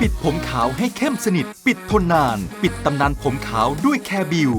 ปิดผมขาวให้เข้มสนิท ปิดทนนาน ปิดตำนานผมขาวด้วยแคร์บิว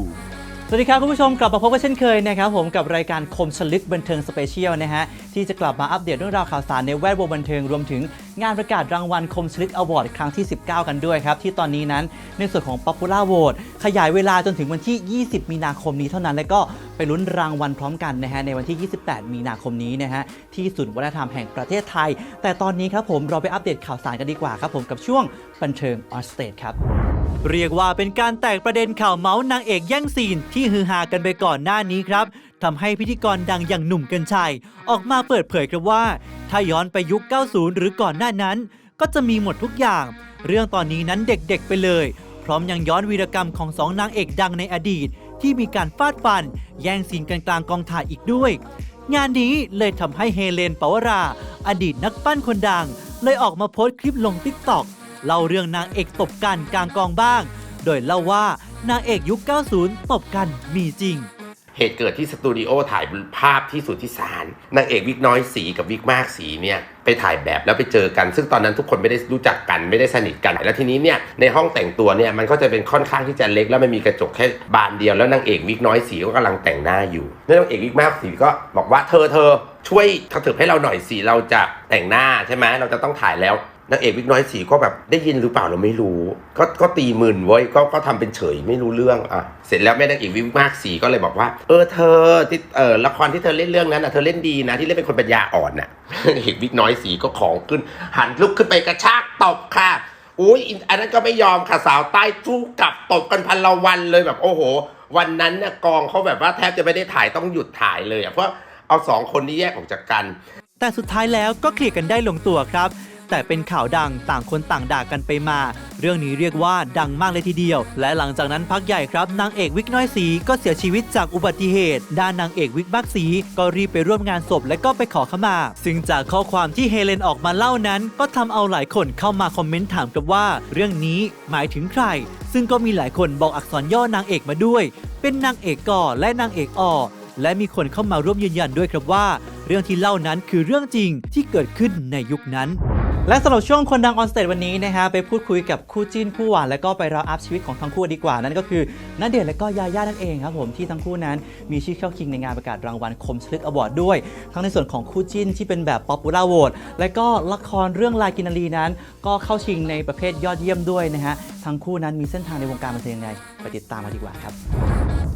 สวัสดีครับคุณผู้ชมกลับมาพบกันเช่นเคยนะครับผมกับรายการคมชลึกบันเทิงสเปเชียลนะฮะที่จะกลับมาอัปเดตเรื่องราวข่าวสารในแวดวงบันเทิงรวมถึงงานประกาศรางวัลคมชลึกอวอร์ดครั้งที่ 19 กันด้วยครับที่ตอนนี้นั้นในส่วนของ Popular Vote ขยายเวลาจนถึงวันที่ 20 มีนาคมนี้เท่านั้น แล้วก็ไปลุ้นรางวัลพร้อมกันนะฮะในวันที่ 28 มีนาคมนี้นะฮะที่ศูนย์วัฒนธรรมแห่งประเทศไทย แต่ตอนนี้ครับผมเราไปอัปเดตข่าวสารกันดีกว่าครับผมกับช่วงบันเทิงออนสเตจครับ เรียกว่าเป็นการแตกประเด็นข่าวเมาส์นางเอกแย่งซีนที่ฮือฮากันไปก่อนหน้านี้ครับทำให้พิธีกรดังอย่างหนุ่มกัญชัย ออกมาเปิดเผยครับว่า ถ้าย้อนไปยุค 90 หรือก่อนหน้านั้น ก็จะมีหมดทุกอย่าง เรื่องตอนนี้นั้นเด็กๆไปเลย พร้อมยังย้อนวีรกรรมของสองนางเอกดังในอดีต ที่มีการฟาดฟัน แย่งซีนกันกลางกองถ่ายอีกด้วย งานนี้เลยทำให้เฮเลนปาวรา อดีตนักปั้นคนดัง เลยออกมาโพสต์คลิปลงติ๊กต็อก เล่าเรื่องนางเอกตบกันกลางกองบ้าง โดยเล่าว่านางเอกยุค 90 ตบกันมีจริง เหตุเกิดที่สตูดิโอถ่ายภาพที่สุทธิสารนางเอกวิกน้อยสีกับวิกมากสีเนี่ยไปถ่ายแบบแล้วไปเจอกัน ซึ่งตอนนั้นทุกคนไม่ได้รู้จักกันไม่ได้สนิทกันแล้วทีนี้เนี่ยในห้องแต่งตัวเนี่ยมันก็จะเป็นค่อนข้างที่จะเล็กแล้วมันมีกระจกแค่บานเดียวแล้วนางเอกวิกน้อยสีก็กำลังแต่งหน้าอยู่แล้วนางเอกวิกมากสีก็บอกว่าเธอเธอช่วยกระเถิบให้เราหน่อยสิเราจะแต่งหน้าใช่ไหมเราจะต้องถ่ายแล้ว นางเอกวิกน้อยสีก็แบบได้ยินหรือเปล่าเราไม่รู้ ก็ก็ตีหมื่นไว้ยก็ก็ทำเป็นเฉยไม่รู้เรื่องอะเสร็จแล้วแม่นางเอกวิกมากสีก็เลยบอกว่า เออเธอที่เออละครที่เธอเล่นเรื่องนั้นอะเธอเล่นดีนะที่เล่นเป็นคนปัญญาอ่อนน่ะเอกวิกน้อยสีก็ของขึ้น หันลุกขึ้นไปกระชากตบค่ะอุ้ยอันนั้นก็ไม่ยอมค่ะสาวใต้จู้กลับตบกันพันละวันเลยแบบโอ้โห วันนั้นเนี่ยกองเขาแบบว่าแทบจะไม่ได้ถ่ายต้องหยุดถ่ายเลยอะเพราะเอาสองคนนี้แยกออกจากกัน แต่สุดท้ายแล้วก็เคลียร์กันได้ลงตัวครับ แต่เป็นข่าวดังต่างคนต่างด่ากันไปมา เรื่องนี้เรียกว่าดังมากเลยทีเดียว และหลังจากนั้นพักใหญ่ครับนางเอกวิกน้อยสีก็เสียชีวิตจากอุบัติเหตุ ด้านนางเอกวิกบักสีก็รีบไปร่วมงานศพและก็ไปขอขมา ซึ่งจากข้อความที่เฮเลนออกมาเล่านั้น ก็ทำเอาหลายคนเข้ามาคอมเมนต์ถามกันว่า เรื่องนี้หมายถึงใคร ซึ่งก็มีหลายคนบอกอักษรย่อนางเอกมาด้วย เป็นนางเอกก่อและนางเอกออและมีคนเข้ามาร่วมยืนยันด้วยครับว่า เรื่องที่เล่านั้นคือเรื่องจริงที่เกิดขึ้นในยุคนั้น และสำหรับช่วงคนดังออนสเตจวันนี้นะฮะไปพูดคุยกับคู่จิ้นคู่หวานแล้วก็ไปรออัพชีวิตของทั้งคู่ดีกว่า นั่นก็คือณเดชน์และก็ยาย่านั่นเองครับผมที่ทั้งคู่นั้นมีชื่อเข้าชิงในงานประกาศรางวัลคมชลึกอวอร์ดด้วย ทั้งในส่วนของคู่จิ้นที่เป็นแบบป๊อปปูล่าโหวตและก็ละครเรื่องลายกินนารีนั้น ก็เข้าชิงในประเภทยอดเยี่ยมด้วยนะฮะทั้งคู่นั้นมีเส้นทางในวงการบันเทิงยังไงไปติดตามมาดีกว่าครับ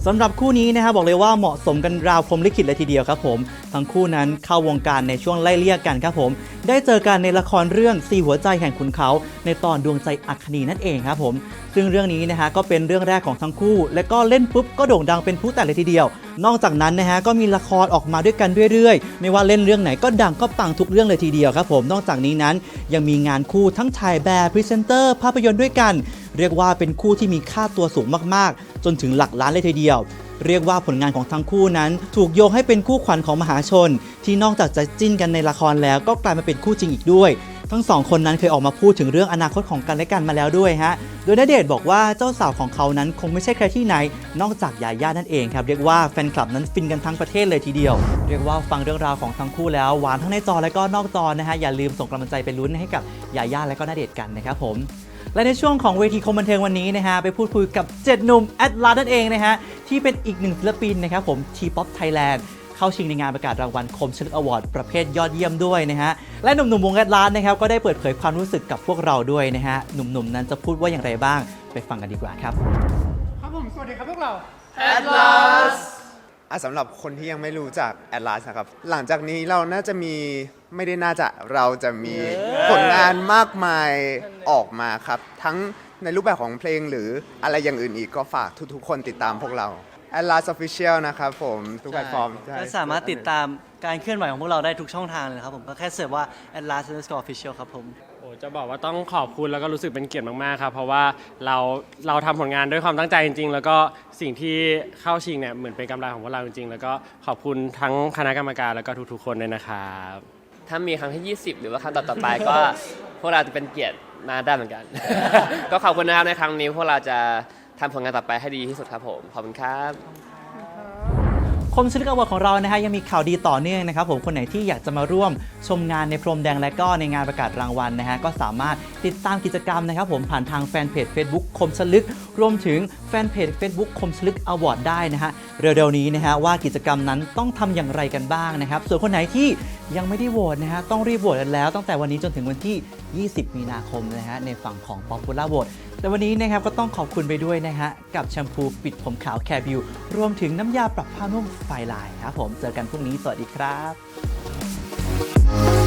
สำหรับคู่นี้นะครับบอกเลยว่าเหมาะสมกันราวพรมลิขิตเลยทีเดียวครับผม ทั้งคู่นั้นเข้าวงการในช่วงไล่เลี่ยกันครับผม ได้เจอกันในละครเรื่องสี่หัวใจแห่งขุนเขา ในตอนดวงใจอัคนีนั่นเองครับผม ซึ่งเรื่องนี้นะฮะก็เป็นเรื่องแรกของทั้งคู่ และก็เล่นปุ๊บก็โด่งดังเป็นผู้แต่เลยทีเดียว นอกจากนั้นนะฮะก็มีละครออกมาด้วยกันเรื่อยๆ ไม่ว่าเล่นเรื่องไหนก็ดังก็ปังทุกเรื่องเลยทีเดียวครับผม นอกจากนี้นั้นยังมีงานคู่ทั้งถ่ายแบบพรีเซนเตอร์ภาพยนตร์ด้วยกัน เรียกว่าเป็นคู่ที่มีค่าตัวสูงมากๆ จนถึงหลักล้านเลยทีเดียว เรียกว่าผลงานของทั้งคู่นั้น ถูกโยงให้เป็นคู่ขวัญของมหาชน ที่นอกจากจะจิ้นกันในละครแล้วก็กลายมาเป็นคู่จริงอีกด้วย ทั้งสองคนนั้นเคยออกมาพูดถึงเรื่องอนาคตของกันและกันมาแล้วด้วยฮะโดยณเดชน์บอกว่าเจ้าสาวของเขานั้นคงไม่ใช่ใครที่ไหน นอกจากยาย่านั่นเองครับเรียกว่าแฟนคลับนั้นฟินกันทั้งประเทศเลยทีเดียว เรียกว่าฟังเรื่องราวของทั้งคู่แล้วหวานทั้งในจอและก็นอกจอนะฮะอย่าลืมส่งกำลังใจไปลุ้นให้กับยาย่าและก็ณเดชน์กันนะครับผม และในช่วงของเวทีคมบันเทิงวันนี้นะฮะไปพูดคุยกับ 7 หนุ่มแอดลานั่นเองนะฮะที่เป็นอีกหนึ่งศิลปินนะครับผมทีป๊อปไทยแลนด์เข้าชิงในงานประกาศรางวัลคมชลึกอวอร์ดประเภทยอดเยี่ยมด้วยนะฮะและหนุ่มๆวงแอดลาสนะครับก็ได้เปิดเผยความรู้สึกกับพวกเราด้วยนะฮะหนุ่มๆนั้นจะพูดว่าอย่างไรบ้างไปฟังกันดีกว่าครับ ครับผม สวัสดีครับพวกเรา อะสำหรับคนที่ยังไม่รู้จัก Atlas นะครับ หลังจากนี้เราน่าจะมีไม่ได้น่าจะเราจะมีผลงานมากมายออกมาครับ ทั้งในรูปแบบของเพลงหรืออะไรอย่างอื่นอีกก็ฝากทุกๆ คนติดตามพวกเรา Atlas Official นะครับผมทุกแพลตฟอร์มใช่ก็สามารถติดตามการเคลื่อนไหวของพวกเราได้ทุกช่องทางเลยครับผมก็แค่เสิร์ชว่า atlas underscore official ครับผมโอ้ จะบอกว่าต้องขอบคุณแล้วก็รู้สึกเป็นเกียรติมากๆครับเพราะว่าเราเราทำผลงานด้วยความตั้งใจจริง ๆ แล้วก็สิ่งที่เข้าชิงเนี่ยเหมือนเป็นกำไรของพวกเราจริงๆ แล้วก็ขอบคุณทั้งคณะกรรมการแล้วก็ทุกๆ คนเลยนะครับถ้ามีครั้งที่ 20 หรือว่าครั้งต่อๆไปก็ พวกเราจะเป็นเกียรติมาได้เหมือนกัน ก็ขอบคุณนะครับในครั้งนี้พวกเราจะทำผลงานต่อไปให้ดีที่สุดครับผมขอบคุณครับ คมชลึกอวอร์ดของเรานะฮะยังมีข่าวดีต่อเนื่องนะครับผมคนไหนที่อยากจะมาร่วมชมงานในพรมแดงและก็ในงานประกาศรางวัลนะฮะก็สามารถติดตามกิจกรรมนะครับผมผ่านทางแฟนเพจ Facebook คมชลึก รวมถึงแฟนเพจ Facebook คมชลึกอวอร์ดได้นะฮะเร็วๆนี้นะฮะว่ากิจกรรมนั้นต้องทำอย่างไรกันบ้างนะครับส่วนคนไหนที่ยังไม่ได้โหวตนะฮะต้องรีบโหวตกันแล้วตั้งแต่วันนี้จนถึงวันที่ 20 มีนาคมนะฮะในฝั่งของ Popular Vote แต่วันนี้นะครับก็ต้องขอบคุณไปด้วยนะฮะกับแชมพูปิดผมขาวแคบิวรวมถึงน้ำยาปรับผ้านุ่มไฟลายครับผมเจอกันพรุ่งนี้สวัสดีครับ